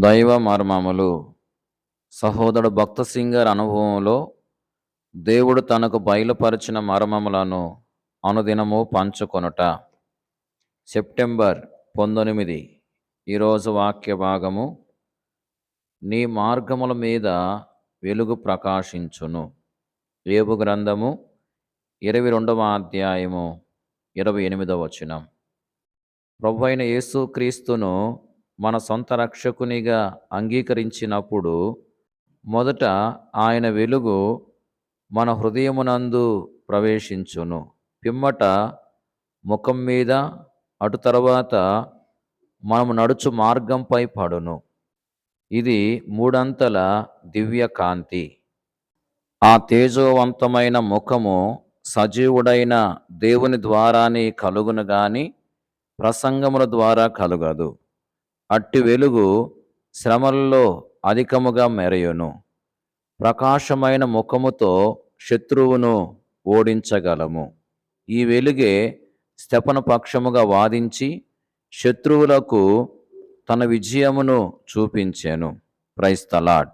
దైవ మర్మములు. సహోదరుడు భక్త సింగర్ అనుభవంలో దేవుడు తనకు బయలుపరిచిన మర్మములను అనుదినము పంచుకొనుట. సెప్టెంబర్ పంతొమ్మిది ఈరోజు వాక్య భాగము. నీ మార్గముల మీద వెలుగు ప్రకాశించును. ఏబు గ్రంథము ఇరవై రెండవ అధ్యాయము ఇరవై ఎనిమిదవ వచనం. ప్రభు అయిన యేసుక్రీస్తును మన సొంత రక్షకునిగా అంగీకరించినప్పుడు మొదట ఆయన వెలుగు మన హృదయమునందు ప్రవేశించును. పిమ్మట ముఖం మీద అటు తర్వాత మనము నడుచు మార్గంపై పడును. ఇది మూడంతల దివ్య కాంతి ఆ తేజోవంతమైన ముఖము సజీవుడైన దేవుని ద్వారానే కలుగును గాని ప్రసంగముల ద్వారా కలుగదు. అట్టి వెలుగు శ్రమల్లో అధికముగా మెరయును. ప్రకాశమైన ముఖముతో శత్రువును ఓడించగలము. ఈ వెలుగే స్తపన పక్షముగా వాదించి శత్రువులకు తన విజయమును చూపించాను. ప్రైస్తలాడ్